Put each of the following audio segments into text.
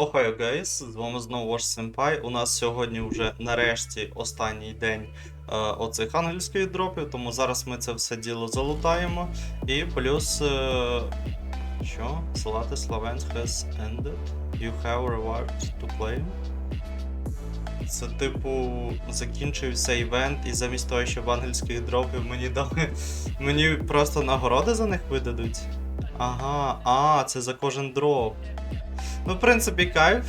Охайо гейс, з вами знову ваш Сенпай. У нас сьогодні вже нарешті останній день е, оцих ангельських дропів, тому зараз ми це все діло залутаємо. І плюс. Е, що? Salate Slavens has ended. You have rewards to claim. Це, типу, закінчився івент, і замість того, щоб ангельських дропів мені дали. Мені просто нагороди за них видадуть. Ага, а, це за кожен дроп. Ну, в принципі, кайф.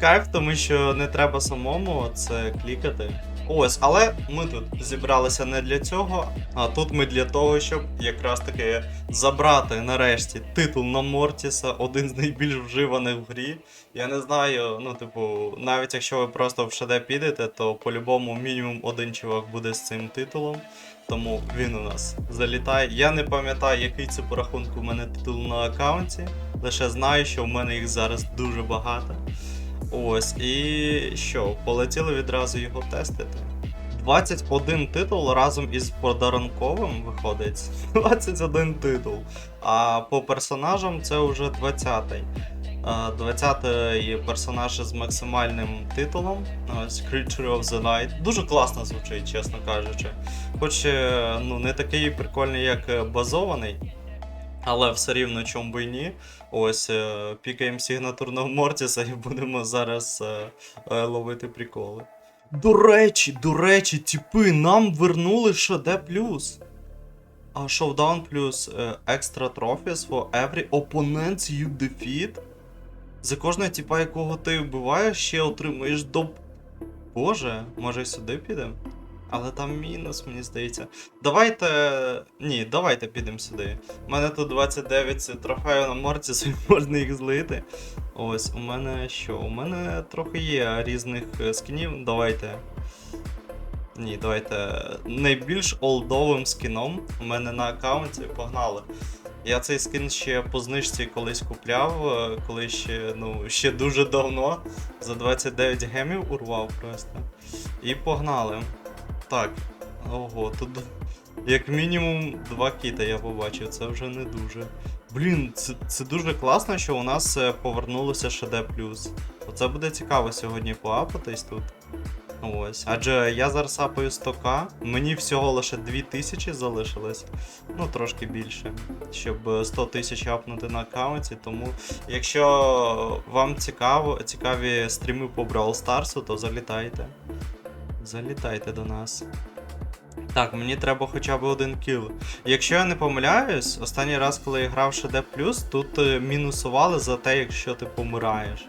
Кайф, тому що не треба самому це клікати. Ось, але ми тут зібралися не для цього, а тут ми для того, щоб якраз таки забрати нарешті титул на Мортіса, один з найбільш вживаних в грі. Я не знаю, ну, типу, навіть якщо ви просто в ШД підете, то по-любому мінімум один чувак буде з цим титулом. Тому він у нас залітає. Я не пам'ятаю, який це по рахунку в мене титул на аккаунті. Лише знаю, що в мене їх зараз дуже багато. Ось, і що, полетіли відразу його тестити. 21 титул разом із подарунковим виходить. 21 титул. А по персонажам це вже 20-й. 20-й персонаж з максимальним титулом. Ось Creature of the Night. Дуже класно звучить, чесно кажучи. Хоч е, ну, не такий прикольний, як е, базований. Але все рівно чому би і ні. Ось е, пікаємо сигнатурного Мортіса і будемо зараз е, е, ловити приколи. До речі, до речі, типи, нам вернули ШД плюс. А Showdown плюс е, Extra Trophies for every opponent you defeat. За кожного типа, якого ти вбиваєш, ще отримуєш до. Боже, може сюди підемо? Але там мінус, мені здається. Давайте. Ні, давайте підемо сюди. У мене тут 29 трофеїв на Мортісу, і можна їх злити. Ось, у мене що? У мене трохи є різних е, скінів. Давайте. Ні, давайте. Найбільш олдовим скіном у мене на аккаунті погнали. Я цей скін ще по знижці колись купляв, е, коли ще, ну, ще дуже давно. За 29 гемів урвав просто. І погнали. Так. Ого, тут як мінімум два кіта я побачив, це вже не дуже. Блін, це, це дуже класно, що у нас е, повернулося ШД. Оце буде цікаво сьогодні поапатись тут. Ось. Адже я зараз апаю 100к, мені всього лише 2000 залишилось. Ну, трошки більше. Щоб е, 100 тисяч апнути на аккаунті. Тому, якщо вам цікаво, цікаві стріми по Brawl Stars, то залітайте. Залітайте до нас. Так, мені треба хоча б один кіл. Якщо я не помиляюсь, останній раз, коли я грав ШД, тут е, мінусували за те, якщо ти помираєш.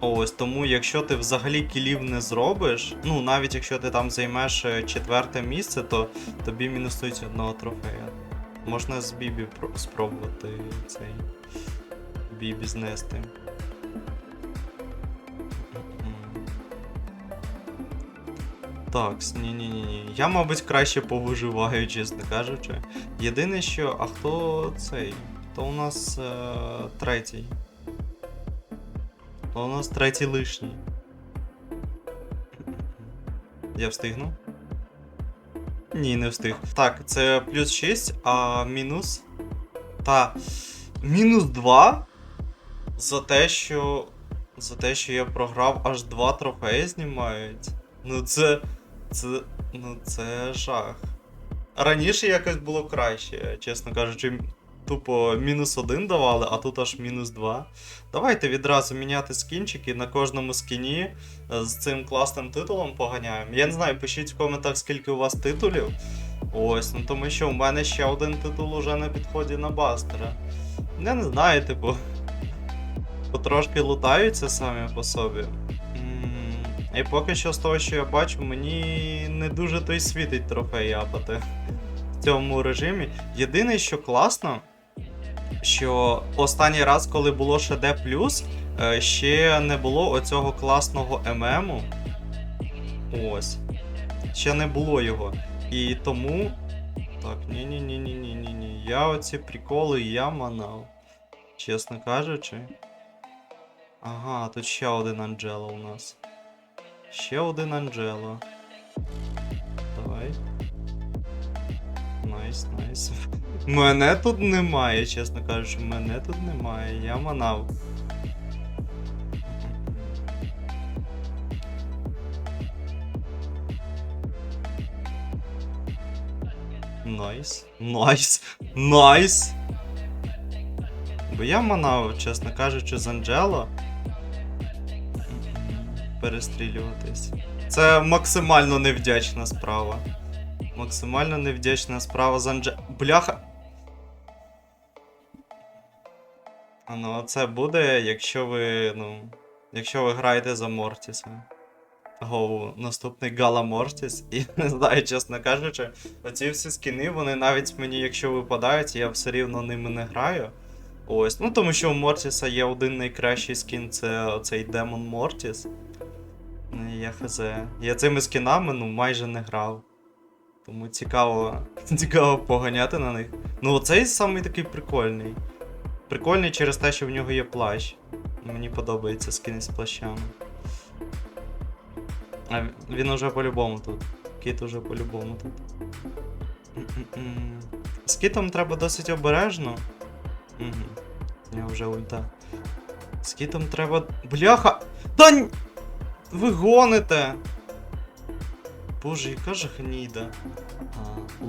Ось, тому якщо ти взагалі кілів не зробиш, ну навіть якщо ти там займеш е, четверте місце, то тобі мінусують одного трофея. Можна з Бібі спробувати цей Бібі знести. Так, ні ні Я, мабуть, краще повиживаю, чесно кажучи. Єдине, що. А хто цей? Хто у нас е- третій? Хто у нас третій лишній? Я встигну? Ні, не встиг. Так, це плюс 6, а мінус. Та. Мінус 2 за те, що. За те, що я програв аж 2 трофеї знімають. Ну це. Це. Ну це жах. Раніше якось було краще, чесно кажучи, тупо мінус один давали, а тут аж мінус 2. Давайте відразу міняти скінчики на кожному скіні е, з цим класним титулом поганяємо. Я не знаю, пишіть в коментах, скільки у вас титулів. Ось, ну тому що у мене ще один титул уже на підході на бастера. Я не знаю, типу. Потрошки лутаються самі по собі. І поки що з того, що я бачу, мені не дуже той світить трофей апати в цьому режимі. Єдине, що класно, що останній раз, коли було ШД е, ще не було оцього класного ММу. Ось. Ще не було його. І тому. Так, ні-ні-ні-ні-ні-ні. Я оці приколи я манав. Чесно кажучи. Ага, тут ще один Анджело у нас. Ще один Анджело. Давай. Найс, найс. Мене тут немає, чесно кажучи, мене тут немає. Я манав. Найс, найс, найс. Бо я манав, чесно кажучи, з Анджело. Перестрілюватись. Це максимально невдячна справа. Максимально невдячна справа з Анджело. Бляха. А Ну, це буде, якщо ви, ну. Якщо ви граєте за Мортіса. Гоу, наступний Гала Мортіс. І не знаю, чесно кажучи, оці всі скіни, вони навіть мені, якщо випадають, я все рівно ними не граю. Ось. Ну тому що у Мортіса є один найкращий скін, це оцей Демон Мортіс. Я хз. Я цими скінами ну майже не грав. Тому цікаво, цікаво поганяти на них. Ну, оцей самий такий прикольний. Прикольний через те, що в нього є плащ. Мені подобається скини з плащами. А він уже по-любому тут. Кіт уже по-любому тут. З кітом треба досить обережно. Угу. Нього вже ульта. З кітом треба. Бляха! Та н- Ви гоните! Боже, яка ж гніда.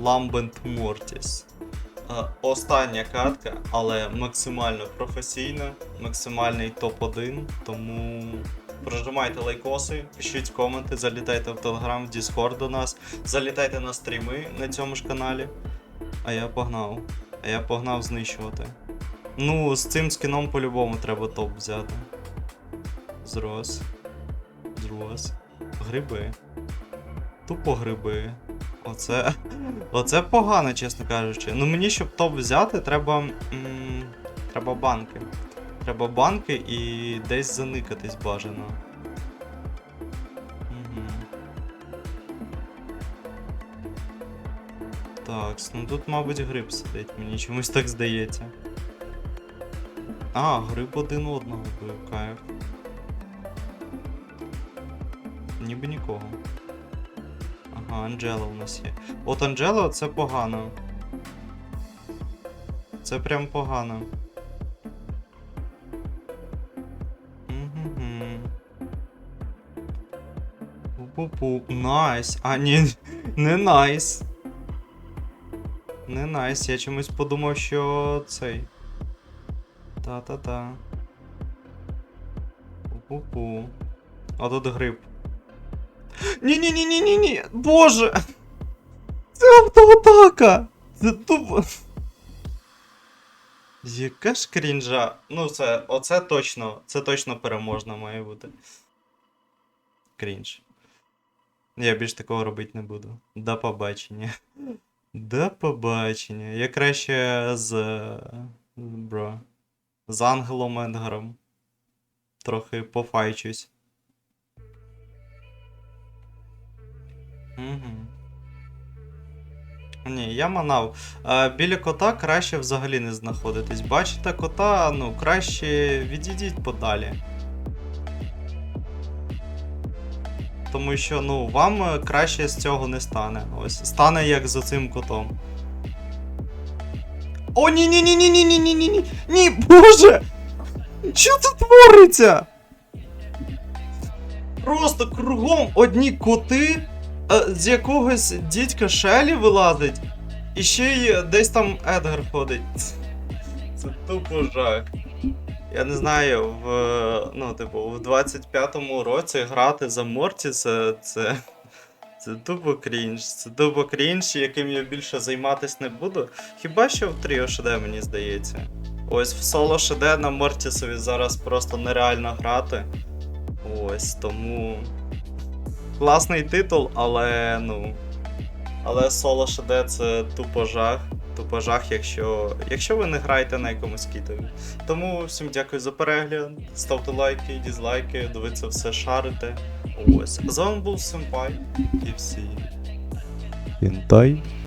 Ламбент Мортіс. Остання катка, але максимально професійна, максимальний топ-1, тому прожимайте лайкоси, пишіть коменти, залітайте в Телеграм, в Discord до нас, залітайте на стріми на цьому ж каналі. А я погнав. А я погнав знищувати. Ну, з цим скіном по-любому треба топ взяти. Зрос. Зрос. Гриби. Тупо гриби. Оце. Оце погано, чесно кажучи. Ну мені, щоб топ взяти, треба. М- треба банки. Треба банки і десь заникатись бажано. Угу. Так, ну тут, мабуть, гриб сидить, мені чомусь так здається. А, гриб один одного кайф. Ніби нікого. Ага, Анджела у нас є. От Анджела це погано. Це прям погано. Пу-пу-пу. Найс. А, ні, не найс. Не найс. Я чомусь подумав, що цей. Та-та-та. Пу-пу-пу. А тут гриб. Ні-ні-ні-ні-ні-ні! Боже! Це автоатака! Це тупо. Яка ж крінжа? Ну, це, оце точно, це точно переможна має бути. Крінж. Я більш такого робити не буду. До побачення. До побачення. Я краще з. Бро. З Ангелом Едгаром. Трохи пофайчусь. Угу. Ні, я манав. А, біля кота краще взагалі не знаходитись. Бачите кота, ну, краще відійдіть подалі. Тому що, ну, вам е, краще з цього не стане. Ось, стане як з оцим котом. О, ні ні ні ні ні ні ні ні ні Ні, боже! Що тут твориться? Просто кругом одні коти, е, з якогось дідька Шелі вилазить, і ще й десь там Едгар ходить. Це тупо жах. Я не знаю, в, ну, типу, в 25-му році грати за Мортіса це. Це тупо крінж. Це тупо крінж, яким я більше займатися не буду. Хіба що в Тріо ШД, мені здається. Ось в соло ШД на Мортісові зараз просто нереально грати. Ось, тому. Класний титул, але ну. Але соло ШД це тупо жах. Тупо жах, якщо. Якщо ви не граєте на якомусь кітові. Тому всім дякую за перегляд. Ставте лайки, дізлайки, дивіться все шарите. Ось. З вами був Сенпай і всі. Кінтай